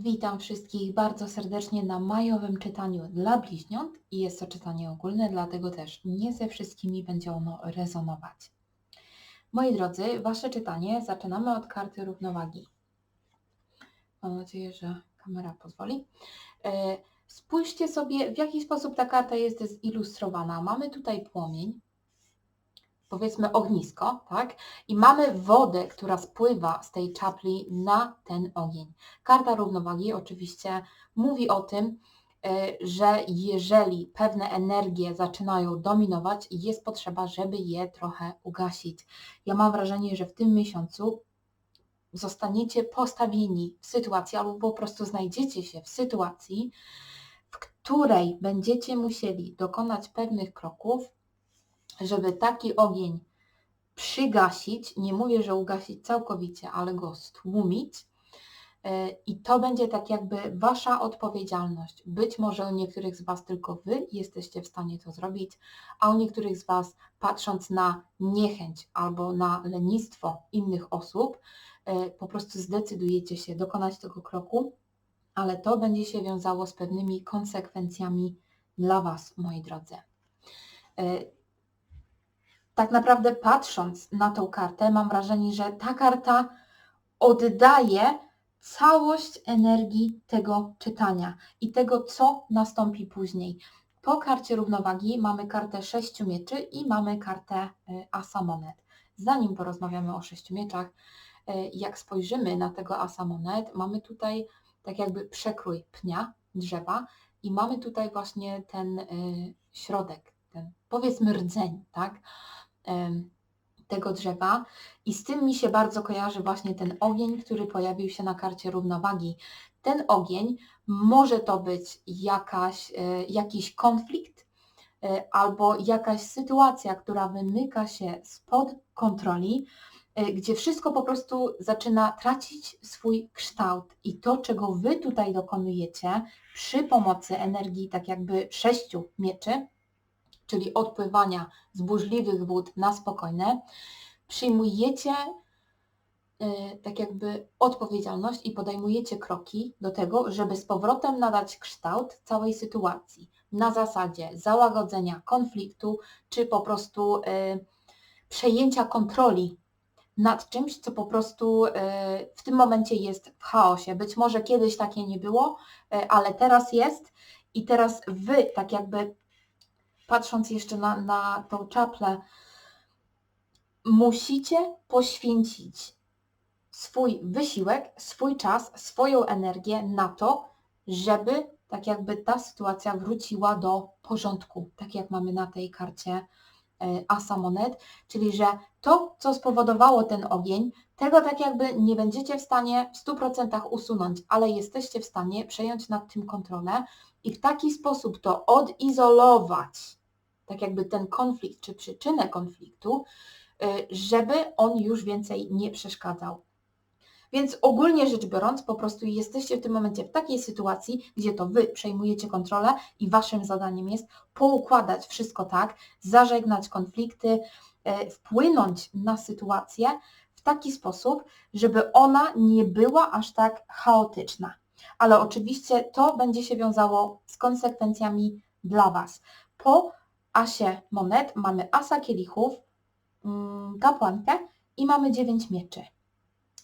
Witam wszystkich bardzo serdecznie na majowym czytaniu dla bliźniąt i jest to czytanie ogólne, dlatego też nie ze wszystkimi będzie ono rezonować. Moi drodzy, Wasze czytanie zaczynamy od karty równowagi. Mam nadzieję, że kamera pozwoli. E, Spójrzcie sobie, w jaki sposób ta karta jest zilustrowana. Mamy tutaj płomień, powiedzmy ognisko, tak? I mamy wodę, która spływa z tej czapli na ten ogień. Karta równowagi oczywiście mówi o tym, e, że jeżeli pewne energie zaczynają dominować, jest potrzeba, żeby je trochę ugasić. Ja mam wrażenie, że w tym miesiącu zostaniecie postawieni w sytuacji, albo po prostu znajdziecie się w sytuacji, w której będziecie musieli dokonać pewnych kroków, żeby taki ogień przygasić, nie mówię, że ugasić całkowicie, ale go stłumić. E, I to będzie tak jakby Wasza odpowiedzialność. Być może u niektórych z Was tylko Wy jesteście w stanie to zrobić, a u niektórych z Was, patrząc na niechęć albo na lenistwo innych osób, e, po prostu zdecydujecie się dokonać tego kroku, ale to będzie się wiązało z pewnymi konsekwencjami dla Was, moi drodzy. Tak naprawdę patrząc na tą kartę, mam wrażenie, że ta karta oddaje całość energii tego czytania i tego, co nastąpi później. Po karcie równowagi mamy kartę sześciu mieczy i mamy kartę y, asa monet. Zanim porozmawiamy o sześciu mieczach, y, jak spojrzymy na tego asa monet, mamy tutaj tak jakby przekrój pnia, drzewa i mamy tutaj właśnie ten y, środek, ten powiedzmy rdzeń, tak? Tego drzewa i z tym mi się bardzo kojarzy właśnie ten ogień, który pojawił się na karcie równowagi. Ten ogień może to być jakaś, e, jakiś konflikt e, albo jakaś sytuacja, która wymyka się spod kontroli, e, gdzie wszystko po prostu zaczyna tracić swój kształt i to, czego Wy tutaj dokonujecie przy pomocy energii tak jakby sześciu mieczy, czyli odpływania z burzliwych wód na spokojne, przyjmujecie y, tak jakby odpowiedzialność i podejmujecie kroki do tego, żeby z powrotem nadać kształt całej sytuacji na zasadzie załagodzenia konfliktu, czy po prostu y, przejęcia kontroli nad czymś, co po prostu y, w tym momencie jest w chaosie. Być może kiedyś takie nie było, ale teraz jest i teraz wy tak jakby patrząc jeszcze na, na tą czaplę, musicie poświęcić swój wysiłek, swój czas, swoją energię na to, żeby tak jakby ta sytuacja wróciła do porządku, tak jak mamy na tej karcie e, asa monet, czyli że to, co spowodowało ten ogień, tego tak jakby nie będziecie w stanie w 100% usunąć, ale jesteście w stanie przejąć nad tym kontrolę i w taki sposób to odizolować, tak jakby ten konflikt czy przyczynę konfliktu, y, żeby on już więcej nie przeszkadzał. Więc ogólnie rzecz biorąc, po prostu jesteście w tym momencie w takiej sytuacji, gdzie to Wy przejmujecie kontrolę i Waszym zadaniem jest poukładać wszystko tak, zażegnać konflikty, y, wpłynąć na sytuację w taki sposób, żeby ona nie była aż tak chaotyczna. Ale oczywiście to będzie się wiązało z konsekwencjami dla Was. Po asie monet mamy asa kielichów, mm, kapłankę i mamy dziewięć mieczy.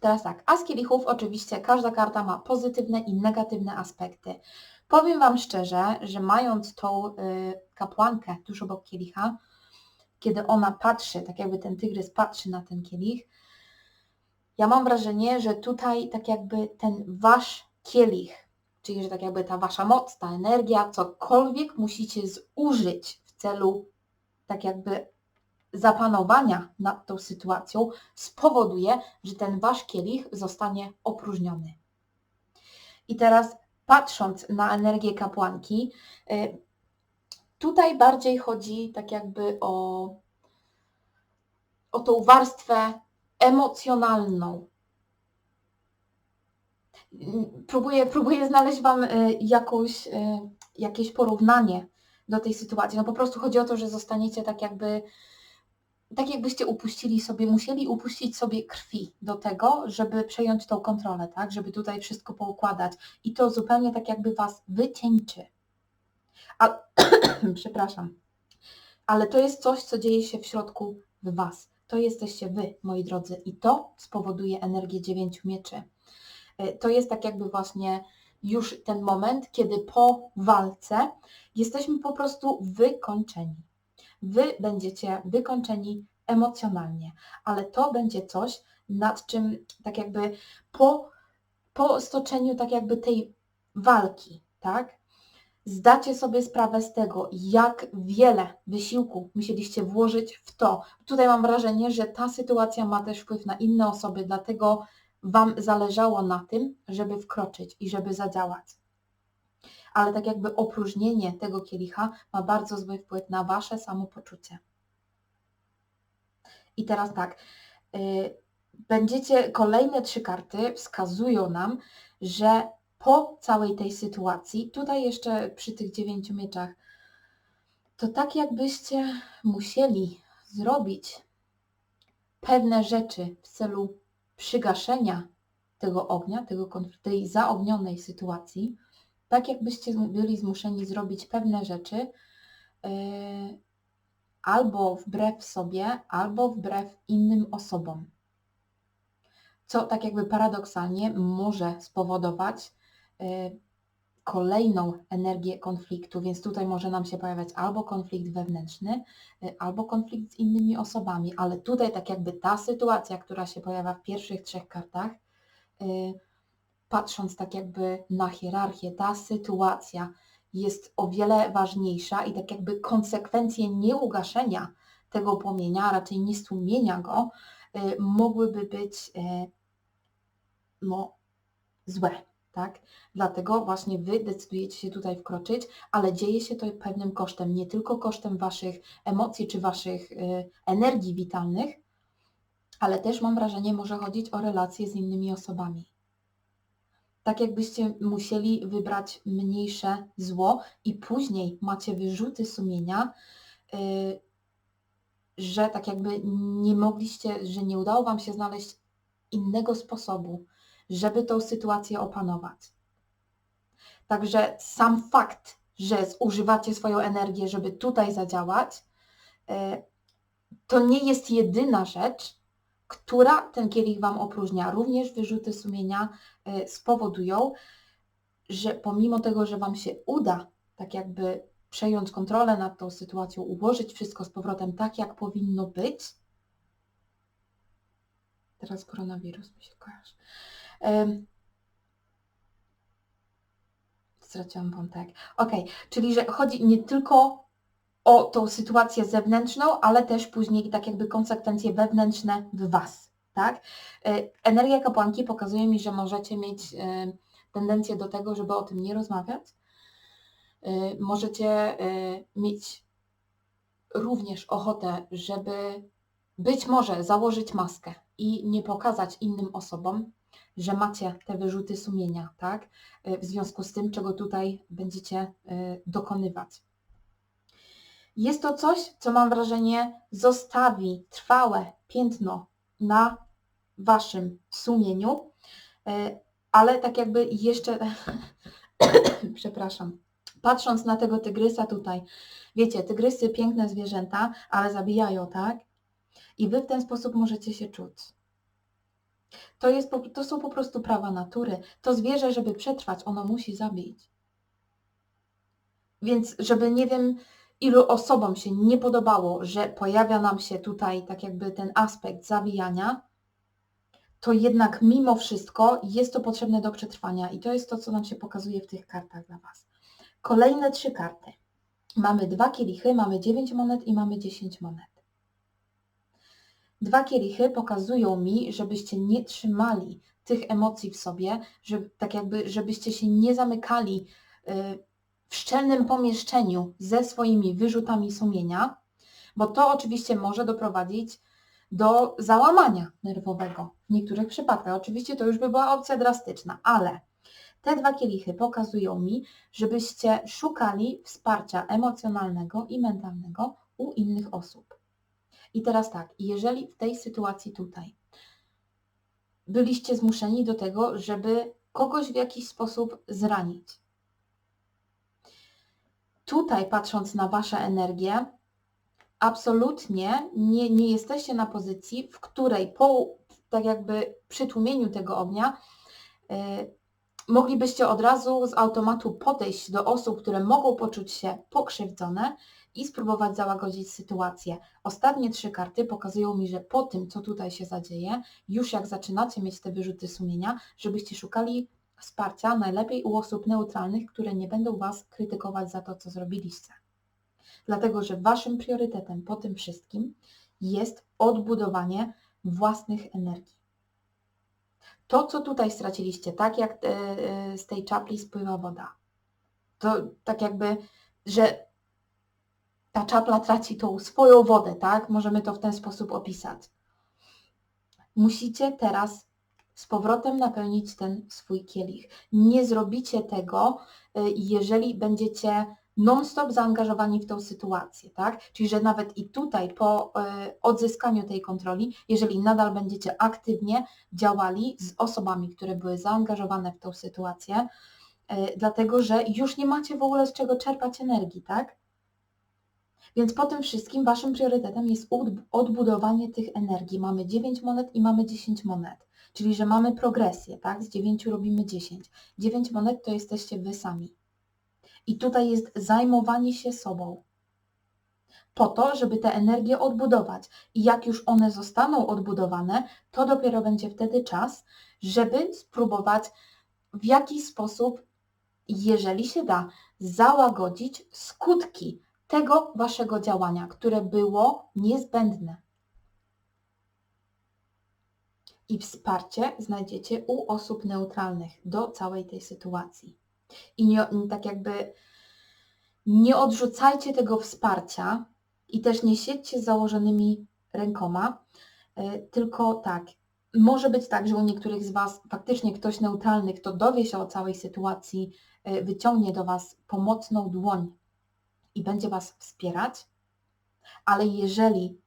Teraz tak, as kielichów oczywiście każda karta ma pozytywne i negatywne aspekty. Powiem Wam szczerze, że mając tą y, kapłankę tuż obok kielicha, kiedy ona patrzy, tak jakby ten tygrys patrzy na ten kielich, ja mam wrażenie, że tutaj tak jakby ten Wasz kielich, czyli że tak jakby ta Wasza moc, ta energia, cokolwiek musicie zużyć celu tak jakby zapanowania nad tą sytuacją spowoduje, że ten wasz kielich zostanie opróżniony. I teraz patrząc na energię kapłanki, y, tutaj bardziej chodzi tak jakby o, o tą warstwę emocjonalną. Próbuję, próbuję znaleźć Wam y, jakąś, y, jakieś porównanie do tej sytuacji. No po prostu chodzi o to, że zostaniecie tak jakby tak jakbyście upuścili sobie, musieli upuścić sobie krwi do tego, żeby przejąć tą kontrolę, tak? Żeby tutaj wszystko poukładać. I to zupełnie tak jakby was wycieńczy. A, przepraszam. Ale to jest coś, co dzieje się w środku w was. To jesteście wy, moi drodzy. I to spowoduje energię dziewięciu mieczy. E, To jest tak jakby właśnie już ten moment, kiedy po walce jesteśmy po prostu wykończeni. Wy będziecie wykończeni emocjonalnie, ale to będzie coś, nad czym tak jakby po, po stoczeniu tak jakby tej walki, tak? Zdacie sobie sprawę z tego, jak wiele wysiłku musieliście włożyć w to. Tutaj mam wrażenie, że ta sytuacja ma też wpływ na inne osoby, dlatego Wam zależało na tym, żeby wkroczyć i żeby zadziałać. Ale tak jakby opróżnienie tego kielicha ma bardzo zły wpływ na Wasze samopoczucie. I teraz tak, y, będziecie, kolejne trzy karty wskazują nam, że po całej tej sytuacji, tutaj jeszcze przy tych dziewięciu mieczach, to tak jakbyście musieli zrobić pewne rzeczy w celu przygaszenia tego ognia, tego, tej zaognionej sytuacji, tak jakbyście byli zmuszeni zrobić pewne rzeczy yy, albo wbrew sobie, albo wbrew innym osobom. Co tak jakby paradoksalnie może spowodować yy, kolejną energię konfliktu, więc tutaj może nam się pojawiać albo konflikt wewnętrzny, y, albo konflikt z innymi osobami, ale tutaj tak jakby ta sytuacja, która się pojawia w pierwszych trzech kartach, y, patrząc tak jakby na hierarchię, ta sytuacja jest o wiele ważniejsza i tak jakby konsekwencje nieugaszenia tego płomienia, raczej nie stłumienia go, y, mogłyby być no, złe, tak? Dlatego właśnie Wy decydujecie się tutaj wkroczyć, ale dzieje się to pewnym kosztem, nie tylko kosztem Waszych emocji czy Waszych y, energii witalnych, ale też mam wrażenie, może chodzić o relacje z innymi osobami. Tak jakbyście musieli wybrać mniejsze zło i później macie wyrzuty sumienia, y, że tak jakby nie mogliście, że nie udało Wam się znaleźć innego sposobu, żeby tą sytuację opanować. Także sam fakt, że zużywacie swoją energię, żeby tutaj zadziałać, e, to nie jest jedyna rzecz, która ten kielich Wam opróżnia. Również wyrzuty sumienia e, spowodują, że pomimo tego, że Wam się uda tak jakby przejąć kontrolę nad tą sytuacją, ułożyć wszystko z powrotem tak, jak powinno być, teraz koronawirus mi się kojarzy, Straciłam wątek. Ok, czyli że chodzi nie tylko o tą sytuację zewnętrzną, ale też później tak jakby konsekwencje wewnętrzne w Was, tak? E, Energia kapłanki pokazuje mi, że możecie mieć e, tendencję do tego, żeby o tym nie rozmawiać. E, Możecie mieć również ochotę, żeby być może założyć maskę i nie pokazać innym osobom, że macie te wyrzuty sumienia, tak? Y, W związku z tym, czego tutaj będziecie y, dokonywać. Jest to coś, co mam wrażenie zostawi trwałe piętno na waszym sumieniu, y, ale tak jakby jeszcze, przepraszam, patrząc na tego tygrysa tutaj, wiecie, tygrysy piękne zwierzęta, ale zabijają, tak? I wy w ten sposób możecie się czuć. To, jest, to są po prostu prawa natury. To zwierzę, żeby przetrwać, ono musi zabić. Więc żeby nie wiem, ilu osobom się nie podobało, że pojawia nam się tutaj tak jakby ten aspekt zabijania, to jednak mimo wszystko jest to potrzebne do przetrwania i to jest to, co nam się pokazuje w tych kartach dla Was. Kolejne trzy karty. Mamy dwa kielichy, mamy 9 monet i mamy 10 monet. Dwa kielichy pokazują mi, żebyście nie trzymali tych emocji w sobie, żeby, tak jakby, żebyście się nie zamykali y, w szczelnym pomieszczeniu ze swoimi wyrzutami sumienia, bo to oczywiście może doprowadzić do załamania nerwowego w niektórych przypadkach. Oczywiście to już by była opcja drastyczna, ale te dwa kielichy pokazują mi, żebyście szukali wsparcia emocjonalnego i mentalnego u innych osób. I teraz tak, jeżeli w tej sytuacji tutaj byliście zmuszeni do tego, żeby kogoś w jakiś sposób zranić. Tutaj patrząc na Wasze energie, absolutnie nie, nie jesteście na pozycji, w której po tak jakby przytłumieniu tego ognia yy, moglibyście od razu z automatu podejść do osób, które mogą poczuć się pokrzywdzone i spróbować załagodzić sytuację. Ostatnie trzy karty pokazują mi, że po tym, co tutaj się zadzieje, już jak zaczynacie mieć te wyrzuty sumienia, żebyście szukali wsparcia najlepiej u osób neutralnych, które nie będą Was krytykować za to, co zrobiliście. Dlatego, że Waszym priorytetem po tym wszystkim jest odbudowanie własnych energii. To, co tutaj straciliście, tak jak e, e, z tej czapli spływa woda, to tak jakby, że ta czapla traci tą swoją wodę, tak? Możemy to w ten sposób opisać. Musicie teraz z powrotem napełnić ten swój kielich. Nie zrobicie tego, y, jeżeli będziecie non-stop zaangażowani w tą sytuację, tak? Czyli, że nawet i tutaj po y, odzyskaniu tej kontroli, jeżeli nadal będziecie aktywnie działali z osobami, które były zaangażowane w tą sytuację, y, dlatego, że już nie macie w ogóle z czego czerpać energii, tak? Więc po tym wszystkim Waszym priorytetem jest odbudowanie tych energii. Mamy 9 monet i mamy 10 monet. Czyli, że mamy progresję, tak? Z 9 robimy 10. 9 monet to jesteście Wy sami. I tutaj jest zajmowanie się sobą. Po to, żeby te energie odbudować. I jak już one zostaną odbudowane, to dopiero będzie wtedy czas, żeby spróbować w jakiś sposób, jeżeli się da, załagodzić skutki tego waszego działania, które było niezbędne. I wsparcie znajdziecie u osób neutralnych do całej tej sytuacji. I nie, tak jakby nie odrzucajcie tego wsparcia i też nie siedźcie z założonymi rękoma, e, tylko tak, może być tak, że u niektórych z Was faktycznie ktoś neutralny, kto dowie się o całej sytuacji, e, wyciągnie do Was pomocną dłoń i będzie Was wspierać, ale jeżeli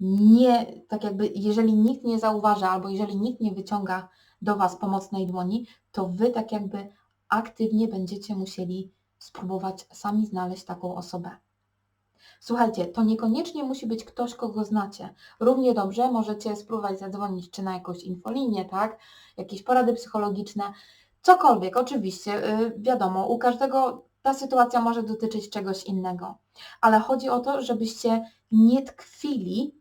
nie, tak jakby, jeżeli nikt nie zauważa albo jeżeli nikt nie wyciąga do Was pomocnej dłoni, to Wy tak jakby aktywnie będziecie musieli spróbować sami znaleźć taką osobę. Słuchajcie, to niekoniecznie musi być ktoś, kogo znacie. Równie dobrze możecie spróbować zadzwonić czy na jakąś infolinię, tak? Jakieś porady psychologiczne, cokolwiek, oczywiście, yy, wiadomo, u każdego ta sytuacja może dotyczyć czegoś innego. Ale chodzi o to, żebyście nie tkwili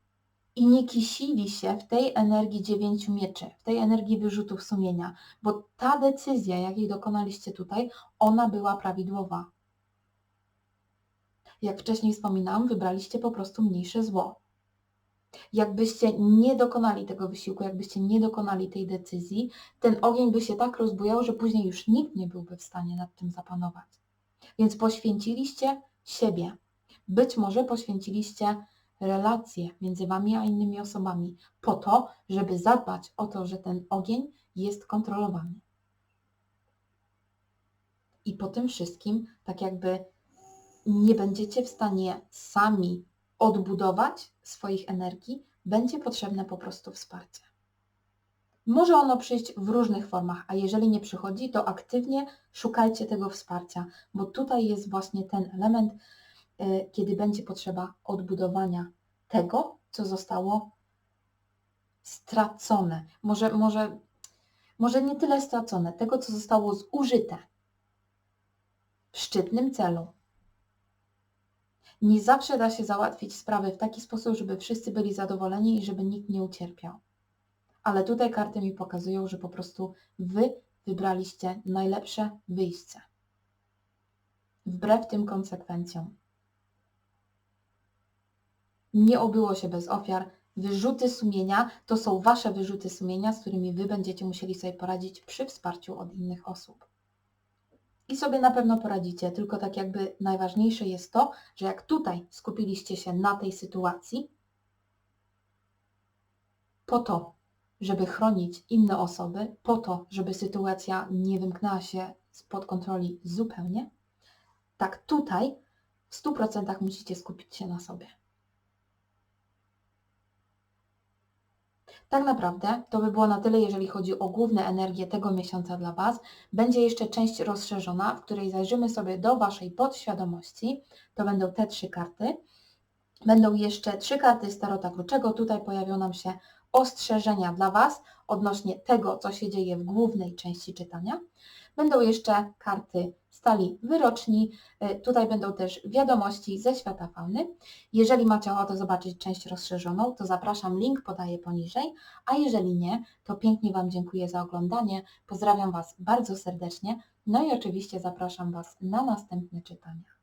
i nie kisili się w tej energii dziewięciu mieczy, w tej energii wyrzutów sumienia, bo ta decyzja, jakiej dokonaliście tutaj, ona była prawidłowa. Jak wcześniej wspominałam, wybraliście po prostu mniejsze zło. Jakbyście nie dokonali tego wysiłku, jakbyście nie dokonali tej decyzji, ten ogień by się tak rozbujał, że później już nikt nie byłby w stanie nad tym zapanować. Więc poświęciliście siebie. Być może poświęciliście relacje między Wami a innymi osobami po to, żeby zadbać o to, że ten ogień jest kontrolowany. I po tym wszystkim, tak jakby nie będziecie w stanie sami odbudować swoich energii, będzie potrzebne po prostu wsparcie. Może ono przyjść w różnych formach, a jeżeli nie przychodzi, to aktywnie szukajcie tego wsparcia, bo tutaj jest właśnie ten element, kiedy będzie potrzeba odbudowania tego, co zostało stracone. Może, może, może nie tyle stracone, tego, co zostało zużyte w szczytnym celu. Nie zawsze da się załatwić sprawy w taki sposób, żeby wszyscy byli zadowoleni i żeby nikt nie ucierpiał ale tutaj karty mi pokazują, że po prostu Wy wybraliście najlepsze wyjście. Wbrew tym konsekwencjom. Nie obyło się bez ofiar. Wyrzuty sumienia to są Wasze wyrzuty sumienia, z którymi Wy będziecie musieli sobie poradzić przy wsparciu od innych osób. I sobie na pewno poradzicie, tylko tak jakby najważniejsze jest to, że jak tutaj skupiliście się na tej sytuacji, po to, żeby chronić inne osoby, po to, żeby sytuacja nie wymknęła się spod kontroli zupełnie, tak tutaj w 100% musicie skupić się na sobie. Tak naprawdę to by było na tyle, jeżeli chodzi o główne energie tego miesiąca dla Was. Będzie jeszcze część rozszerzona, w której zajrzymy sobie do Waszej podświadomości. To będą te trzy karty. Będą jeszcze trzy karty z Tarota Kruczego. Tutaj pojawią nam się ostrzeżenia dla Was odnośnie tego, co się dzieje w głównej części czytania. Będą jeszcze karty stali wyroczni. Y, Tutaj będą też wiadomości ze świata fauny. Jeżeli macie ochotę zobaczyć część rozszerzoną, to zapraszam, link podaję poniżej, a jeżeli nie, to pięknie Wam dziękuję za oglądanie. Pozdrawiam Was bardzo serdecznie. No i oczywiście zapraszam Was na następne czytania.